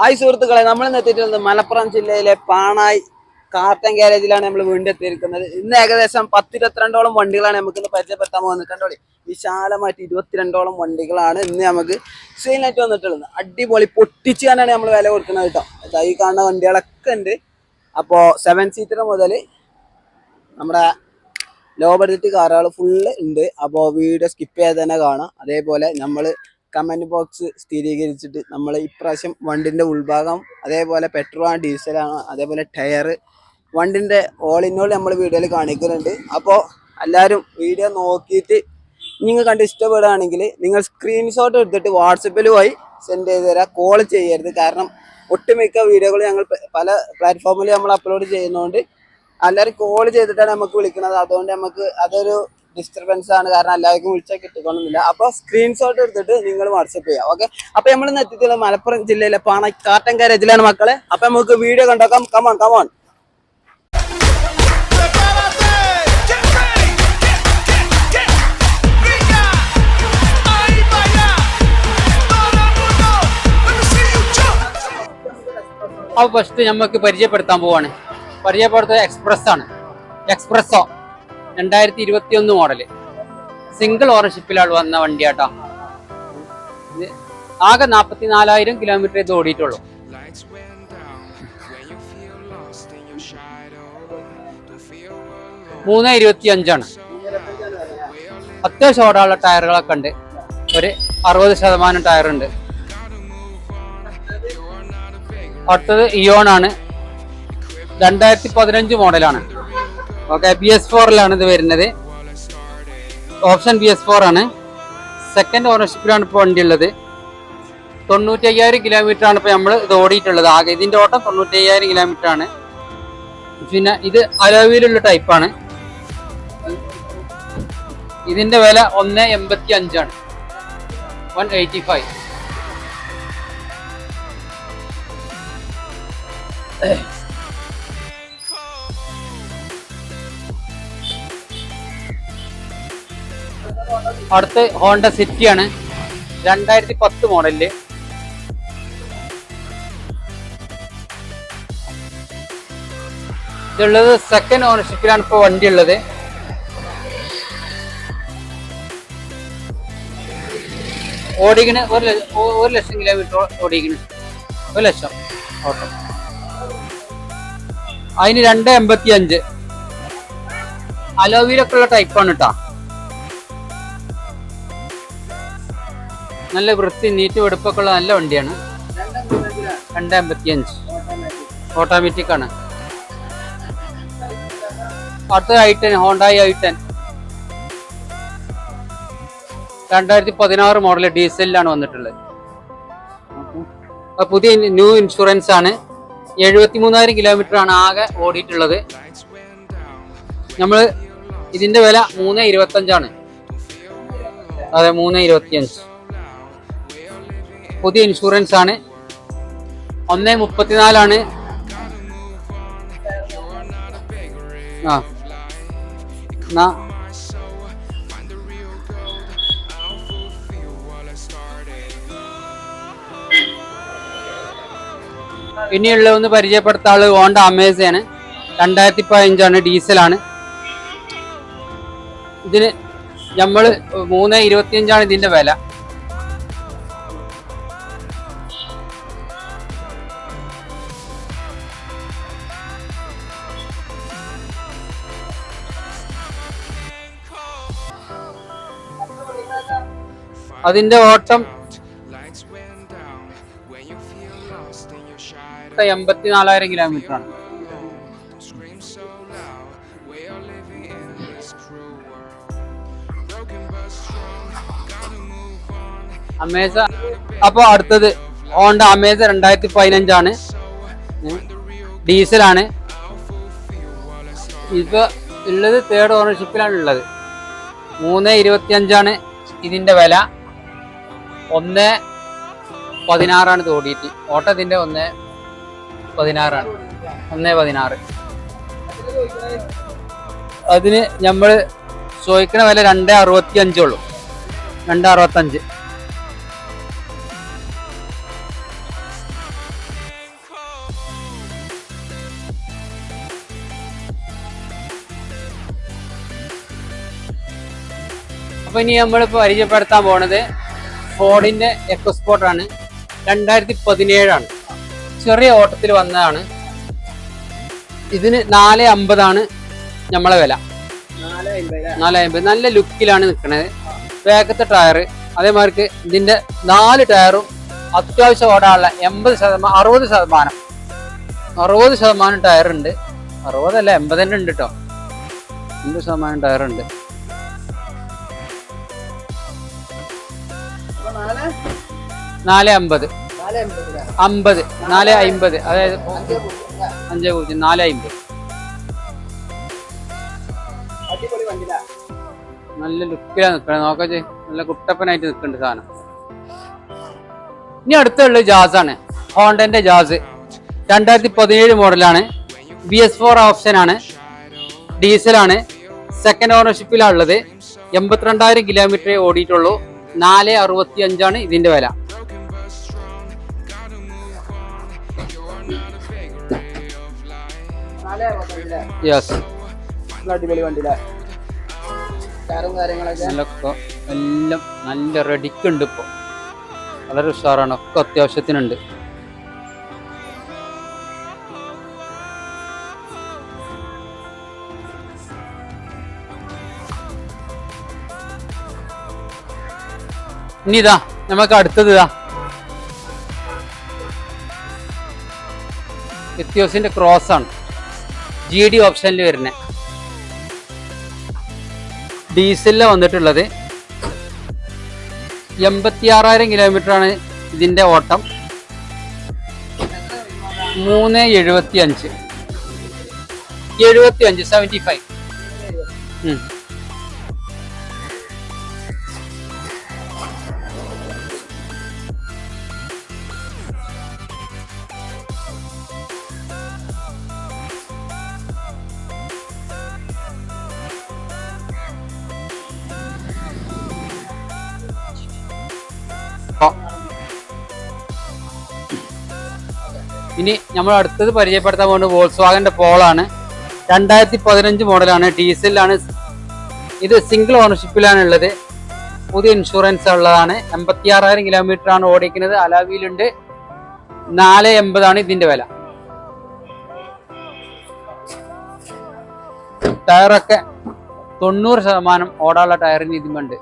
Hi സുഹൃത്തുക്കളെ നമ്മൾ എത്തിയിട്ടുള്ളത് മലപ്പുറം ജില്ലയിലെ പാണായി കാർട്ടൻ ഗ്യാരേജിലാണ് നമ്മൾ വീണ്ടും എത്തിയിരിക്കുന്നത്. ഇന്ന് ഏകദേശം പത്തിരുപത്തിരണ്ടോളം വണ്ടികളാണ് നമുക്ക് ഇന്ന് പരിചയപ്പെടുത്താൻ പോകുന്നത്. കണ്ടോളി വിശാലമായിട്ട് ഇരുപത്തിരണ്ടോളം വണ്ടികളാണ് ഇന്ന് നമുക്ക് സെയിലായിട്ട് വന്നിട്ടുള്ളത്. അടിപൊളി പൊട്ടിച്ചാണ് നമ്മൾ വില കൊടുക്കുന്നത് കേട്ടോ. ഈ കാണുന്ന വണ്ടികളൊക്കെ ഉണ്ട്. അപ്പോൾ സെവൻ സീറ്റർ മുതൽ നമ്മുടെ ലോ ബഡ്ജറ്റ് കാറുകൾ ഫുള്ള് ഉണ്ട്. അപ്പോൾ വീഡിയോ സ്കിപ്പ് ചെയ്ത് തന്നെ കാണാം. അതേപോലെ നമ്മൾ കമന്റ് ബോക്സ് സ്ഥിരീകരിച്ചിട്ട് നമ്മൾ ഇപ്രാവശ്യം വണ്ടിന്റെ ഉൾഭാഗം അതേപോലെ പെട്രോൾ ആണ് ഡീസലാണ് അതേപോലെ ടയർ വണ്ടിന്റെ ഓൾ ഇൻ ഓൾ നമ്മൾ വീഡിയോയിൽ കാണിക്കുന്നുണ്ട്. അപ്പോൾ എല്ലാവരും വീഡിയോ നോക്കിയിട്ട് നിങ്ങൾ കണ്ട് ഇഷ്ടപ്പെടുകയാണെങ്കിൽ നിങ്ങൾ സ്ക്രീൻഷോട്ട് എടുത്തിട്ട് വാട്സപ്പിൽ പോയി സെൻഡ് ചെയ്ത് തരാം. കോൾ ചെയ്യരുത്. കാരണം ഒട്ടുമിക്ക വീഡിയോകൾ ഞങ്ങൾ പല പ്ലാറ്റ്ഫോമിൽ നമ്മൾ അപ്ലോഡ് ചെയ്യുന്നതുകൊണ്ട് എല്ലാവരും കോൾ ചെയ്തിട്ടാണ് നമുക്ക് വിളിക്കുന്നത്. അതുകൊണ്ട് നമുക്ക് അതൊരു ഡിസ്റ്റർബൻസ് ആണ്. കാരണം എല്ലാവർക്കും വിളിച്ചാൽ കിട്ടിക്കൊള്ളുന്നില്ല അപ്പോൾ സ്ക്രീൻഷോട്ട് എടുത്തിട്ട് നിങ്ങൾ വാട്സപ്പ് ചെയ്യാം. ഓക്കെ അപ്പോൾ നമ്മൾ ഇന്ന് എത്തിയിട്ടുള്ളത് മലപ്പുറം ജില്ലയിലെ പാണ ജില്ലയാണ് മക്കളെ. അപ്പോൾ നമുക്ക് വീഡിയോ കണ്ടോക്കാം. കമോൺ കമോൺ അപ്പൊ ഫസ്റ്റ് നമുക്ക് പരിചയപ്പെടുത്താൻ പോവാണ്. പരിചയപ്പെടുത്തുന്നത് എക്സ്പ്രസ് ആണ്. എക്സ്പ്രസ്സോ രണ്ടായിരത്തി ഇരുപത്തി ഒന്ന് മോഡൽ. സിംഗിൾ ഓണർഷിപ്പിലാണ് വന്ന വണ്ടിയാട്ടോ. ഇത് ആകെ നാൽപ്പത്തി നാലായിരം കിലോമീറ്റർ ഇത് ഓടിയിട്ടുള്ളൂ. മൂന്ന് ഇരുപത്തി അഞ്ചാണ് അത്യാവശ്യം ഓടാനുള്ള ടയറുകളൊക്കെ ഉണ്ട്. ഒരു അറുപത് ശതമാനം ടയർ ഉണ്ട് അടുത്തത് ഇയോൺ ആണ് രണ്ടായിരത്തി പതിനഞ്ച് മോഡലാണ്. ഓക്കെ ബി എസ് ഫോറിലാണ് ഇത് വരുന്നത്. ഓപ്ഷൻ ബി എസ് ഫോർ ആണ്. സെക്കൻഡ് ഓണർഷിപ്പിലാണ് ഇപ്പോൾ വണ്ടി ഉള്ളത് തൊണ്ണൂറ്റി അയ്യായിരം കിലോമീറ്റർ ആണ് ഇപ്പോൾ നമ്മൾ ഇത് ഓടിയിട്ടുള്ളത്. ആകെ ഇതിന്റെ ഓട്ടം തൊണ്ണൂറ്റി അയ്യായിരം കിലോമീറ്റർ ആണ് പിന്നെ ഇത് അലോവിയിലുള്ള ടൈപ്പാണ് ഇതിന്റെ വില ഒന്ന് എൺപത്തി അഞ്ചാണ് വൺ എയ്റ്റി ഫൈവ് അടുത്ത് ഹോണ്ട സിറ്റി ആണ് രണ്ടായിരത്തി പത്ത് മോഡലിൽ ഇതുള്ളത് സെക്കൻഡ് ഓണർഷിപ്പിലാണ് ഇപ്പോൾ വണ്ടി ഉള്ളത് ഓടിക്കണ് ഒരു ലക്ഷം ഒരു ലക്ഷം കിലോമീറ്റർ ഓടിക്കണ് ഒരു ലക്ഷം. ഓട്ടോ അതിന് രണ്ട് എൺപത്തി അഞ്ച് അലോവിയിലൊക്കെ ഉള്ള ടൈപ്പാണ് കേട്ടോ നല്ല വൃത്തി നീറ്റ് വെടുപ്പൊക്കെ ഉള്ള നല്ല വണ്ടിയാണ്. രണ്ട് ഓട്ടോമാറ്റിക് ആണ്. അടുത്ത I ten Hyundai I ten രണ്ടായിരത്തി പതിനാറ് മോഡൽ ഡീസലിലാണ് വന്നിട്ടുള്ളത്. പുതിയ ന്യൂ ഇൻഷുറൻസ് ആണ്. എഴുപത്തി മൂന്നായിരം കിലോമീറ്റർ ആണ് ആകെ ഓടിയിട്ടുള്ളത്. നമ്മൾ ഇതിന്റെ വില മൂന്ന് ഇരുപത്തഞ്ചാണ്. അതെ മൂന്ന് ഇരുപത്തിയഞ്ച്. പുതിയ ഇൻഷുറൻസ് ആണ്. ഒന്ന് മുപ്പത്തിനാലാണ്. ആ. ഇനിയുള്ള ഒന്ന് പരിചയപ്പെടുത്ത ആൾ ഹോണ്ട അമേസയാണ് രണ്ടായിരത്തി പതിനഞ്ചാണ് ഡീസലാണ് ഇതിന് നമ്മൾ മൂന്ന് ഇരുപത്തിയഞ്ചാണ് ഇതിന്റെ വില. Broken ഓട്ടം എൺപത്തിനാലായിരം കിലോമീറ്റർ ആണ്. അമേസ അപ്പൊ അടുത്തത് ഹോണ്ട അമേസ രണ്ടായിരത്തി പതിനഞ്ചാണ്. ഡീസലാണ്. ഇപ്പൊ ഉള്ളത് തേർഡ് ഓണർഷിപ്പിലാണ് ഉള്ളത്. മൂന്ന് ഇരുപത്തി അഞ്ചാണ് ഇതിന്റെ വില. ഒന്ന് പതിനാറാണ് ഇത് ഓടിയിട്ട്. ഓട്ടത്തിന്റെ ഒന്ന് പതിനാറാണ്. ഒന്ന് പതിനാറ്. അതിന് നമ്മൾ ചോദിക്കണ വില രണ്ട് അറുപത്തി അഞ്ചുള്ളൂ രണ്ട് അറുപത്തഞ്ച്. അപ്പൊ ഇനി നമ്മളിപ്പോ പരിചയപ്പെടുത്താൻ പോണത് ഫോർഡിന്റെ എക്കോസ്പോർട്ടാണ് ആണ്. രണ്ടായിരത്തി പതിനേഴാണ് ചെറിയ ഓട്ടത്തിൽ വന്നതാണ്. ഇതിന് നാല് അമ്പതാണ് നമ്മളെ വില. നാല് അമ്പത് നാല് അമ്പത്. നല്ല ലുക്കിലാണ് നിൽക്കുന്നത് വേഗത്തെ ടയർ അതേമാതിരിക്ക് ഇതിന്റെ നാല് ടയറും അത്യാവശ്യം ഓടാനുള്ള എൺപത് ശതമാനം അറുപത് ശതമാനം. അറുപത് ശതമാനം ടയർ ഉണ്ട് അറുപതല്ല എൺപത് തന്നെ ഉണ്ട് കേട്ടോ എൺപത് ശതമാനം ടയർ നാല്? അമ്പത്. അമ്പത് നാല് അമ്പത്. അതായത് അഞ്ചേ പൂജ്യം നാല് അമ്പത്. നല്ല ലുക്കിലാണ് നിൽക്കണേ നോക്കാ നല്ല കുട്ടപ്പനായിട്ട് നിൽക്കുന്നുണ്ട് സാധനം. ഇനി അടുത്തുള്ള ജാസ് ആണ് ഹോണ്ടന്റെ ജാസ്. രണ്ടായിരത്തി പതിനേഴ് മോഡലാണ്. ബി എസ് ഫോർ ഓപ്ഷൻ ആണ് ഡീസലാണ്. സെക്കൻഡ് ഓണർഷിപ്പിലാണ് ഉള്ളത്. എൺപത്തിരണ്ടായിരം കിലോമീറ്റർ ഓടിയിട്ടുള്ളൂ. നാല് അറുപത്തി അഞ്ചാണ് ഇതിന്റെ വില യെസ് അടിപൊളി എല്ലാം നല്ല റെഡിക്കുണ്ട് ഇപ്പോൾ വളരെ ഉഷാറാണ്. ഒക്കെ അത്യാവശ്യത്തിനുണ്ട്. ഇനി ഇതാ നമുക്ക് അടുത്തത് ഇതാ. എത്തിയോസിന്റെ ക്രോസ് ആണ്. ജി ഡി ഓപ്ഷനിൽ വരുന്നത് ഡീസലിൽ വന്നിട്ടുള്ളത് എൺപത്തി ആറായിരം കിലോമീറ്റർ ആണ് ഇതിന്റെ ഓട്ടം. മൂന്ന് എഴുപത്തി അഞ്ച് എഴുപത്തി അഞ്ച് സെവന്റി ഫൈവ് ഇനി നമ്മൾ അടുത്തത് പരിചയപ്പെടുത്താൻ പോകുന്നത് വോൾസ് വാഗന്റെ പോളാണ് രണ്ടായിരത്തി പതിനഞ്ച് മോഡലാണ് ഡീസലാണ് ഇത് സിംഗിൾ ഓണർഷിപ്പിലാണ് ഉള്ളത്. പുതിയ ഇൻഷുറൻസ് ഉള്ളതാണ്. എൺപത്തി ആറായിരം കിലോമീറ്റർ ആണ് ഓടിക്കുന്നത്. അലാവിയിലുണ്ട്. നാല് എൺപതാണ് ഇതിന്റെ വില. ടയറൊക്കെ തൊണ്ണൂറ് ശതമാനം ഓടാനുള്ള ടയറിന് ഇതിമുണ്ട്.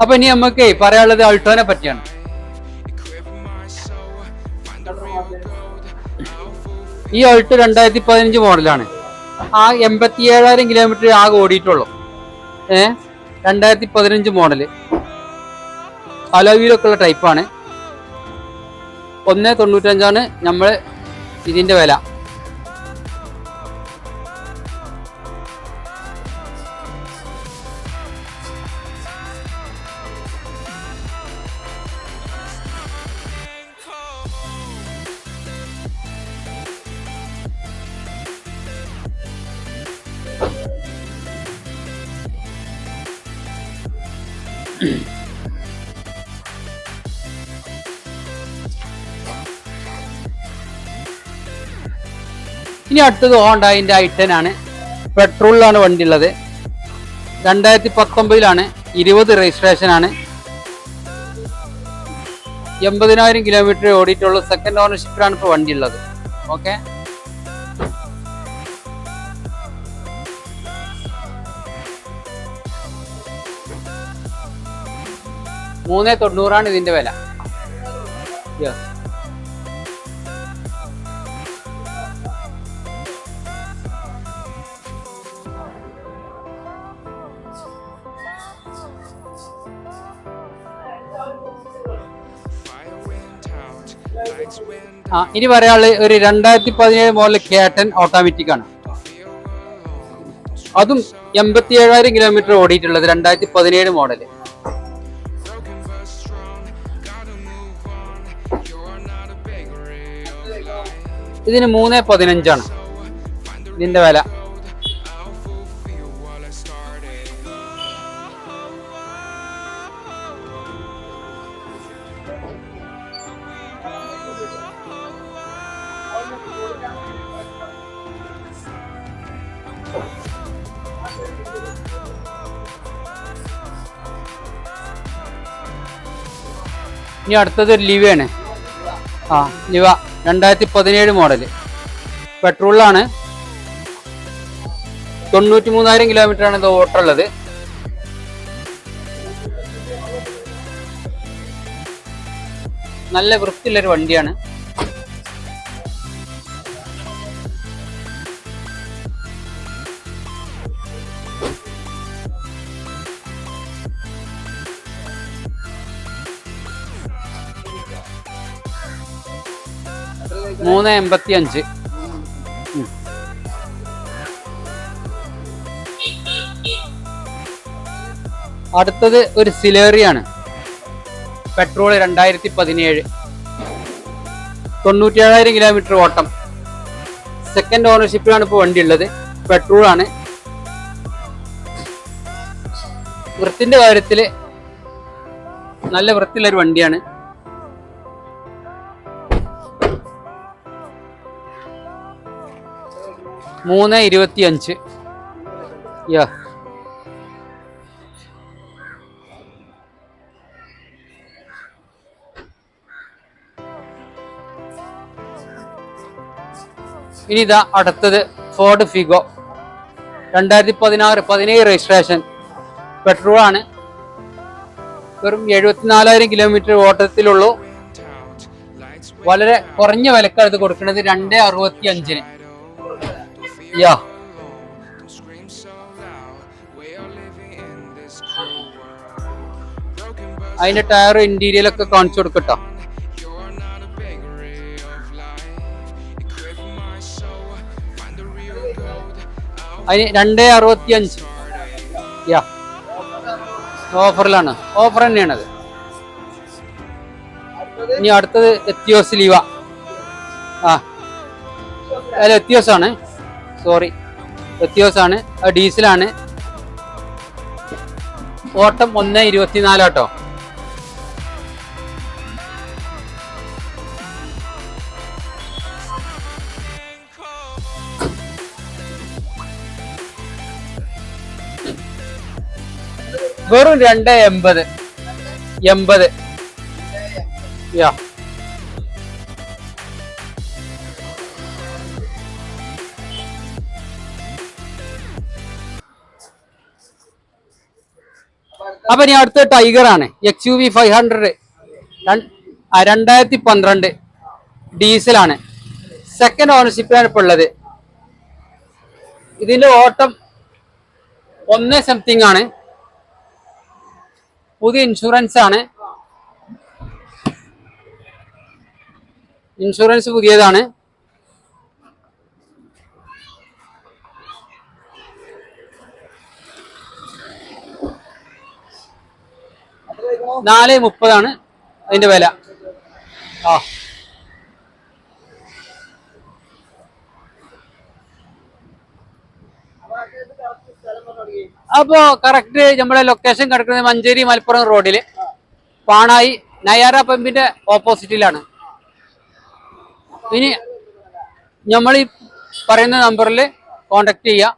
അപ്പൊ ഇനി നമുക്ക് പറയാനുള്ളത് അൾട്ടോനെ പറ്റിയാണ്. ഈ അൾട്ടോ രണ്ടായിരത്തി പതിനഞ്ച് മോഡലാണ്. ആ എൺപത്തി ഏഴായിരം കിലോമീറ്റർ ആകെ ഓടിയിട്ടുള്ളൂ. ഏഹ് രണ്ടായിരത്തി പതിനഞ്ച് മോഡൽ. അലവിയിലൊക്കെ ഉള്ള ടൈപ്പാണ് ഒന്ന് തൊണ്ണൂറ്റഞ്ചാണ് നമ്മൾ ഇതിന്റെ വില. ഇനി അടുത്തത് ഹോണ്ടായിന്റെ ഐ ടെൻ ആണ്. പെട്രോളിലാണ് വണ്ടി ഉള്ളത് രണ്ടായിരത്തി പത്തൊമ്പതിലാണ് ഇരുപത് രജിസ്ട്രേഷൻ ആണ്. എൺപതിനായിരം കിലോമീറ്റർ ഓടിയിട്ടുള്ള സെക്കൻഡ് ഓണർഷിപ്പിലാണ് ഇപ്പോൾ വണ്ടി ഉള്ളത് ഓക്കെ മൂന്ന് തൊണ്ണൂറാണ് ഇതിന്റെ വില. Yes. ഇനി പറയാനുള്ള ഒരു രണ്ടായിരത്തി പതിനേഴ് മോഡൽ കേട്ടൻ ഓട്ടോമാറ്റിക് ആണ്. അതും എൺപത്തി ഏഴായിരം കിലോമീറ്റർ ഓടിയിട്ടുള്ളത് രണ്ടായിരത്തി പതിനേഴ് മോഡൽ. ഇതിന് മൂന്ന് പതിനഞ്ചാണ്. ഇതിന്റെ വില. ഇനി അടുത്തത് ഒരു ലിവയാണ്. ആ ലിവ രണ്ടായിരത്തി പതിനേഴ് മോഡൽ പെട്രോളിലാണ്. തൊണ്ണൂറ്റി മൂന്നായിരം കിലോമീറ്റർ ആണ് ഇത് ഓട്ടുള്ളത് നല്ല വൃത്തിയുള്ളൊരു വണ്ടിയാണ്. മൂന്ന് എൺപത്തി അഞ്ച്. അടുത്തത് ഒരു സിലേറിയാണ്. പെട്രോൾ രണ്ടായിരത്തി പതിനേഴ് തൊണ്ണൂറ്റേഴായിരം കിലോമീറ്റർ ഓട്ടം. സെക്കൻഡ് ഓണർഷിപ്പിലാണ് ഇപ്പോൾ വണ്ടി ഉള്ളത് പെട്രോൾ ആണ് വൃത്തിന്റെ കാര്യത്തിൽ നല്ല വൃത്തിയുള്ളൊരു വണ്ടിയാണ്. മൂന്ന് ഇരുപത്തി അഞ്ച് യാ. ഇനി ഇതാ അടുത്തത് ഫോർഡ് ഫിഗോ രണ്ടായിരത്തി പതിനാറ് പതിനേഴ് രജിസ്ട്രേഷൻ പെട്രോൾ ആണ്. വെറും എഴുപത്തിനാലായിരം കിലോമീറ്റർ ഓട്ടത്തിലുള്ളൂ. വളരെ കുറഞ്ഞ വിലക്കാണ് ഇത് കൊടുക്കുന്നത് രണ്ട് അറുപത്തി അഞ്ചിന് but അതിന്റെ ടയർ ഇന്റീരിയൽ ഒക്കെ കാണിച്ചു കൊടുക്കട്ടോ അതിന് രണ്ട് അറുപത്തി അഞ്ച് യാ ഓഫറിലാണ് ഓഫർ തന്നെയാണത് ഇനി അടുത്തത് എത്തിയോസ് ലീവ ആ അല്ല എത്തിയോസ് ആണ് സോറി എത്തിയോസാണ് ഡീസലാണ് ഓട്ടം ഒന്ന് ഇരുപത്തിനാലാട്ടോ വെറും രണ്ട് എൺപത്. എൺപത്. യാ അപ്പൊ ഇനി അടുത്ത ടൈഗർ ആണ്. X U V five hundred രണ്ടായിരത്തി പന്ത്രണ്ട് ഡീസലാണ് സെക്കൻഡ് ഓണർഷിപ്പിലാണ് ഇപ്പോൾ ഉള്ളത്. ഇതിന്റെ ഓട്ടം ഒന്ന് സംതിങ് ആണ്. പുതിയ ഇൻഷുറൻസ് ആണ്. ഇൻഷുറൻസ് പുതിയതാണ്. നാല് മുപ്പതാണ് അതിന്റെ വില. ആ. അപ്പോ കറക്റ്റ് നമ്മുടെ ലൊക്കേഷൻ കിടക്കുന്നത് മഞ്ചേരി മലപ്പുറം റോഡിൽ പാണായി നയാര പമ്പിന്റെ ഓപ്പോസിറ്റിലാണ് ഇനി നമ്മൾ ഈ പറയുന്ന നമ്പറിൽ കോണ്ടാക്ട് ചെയ്യുക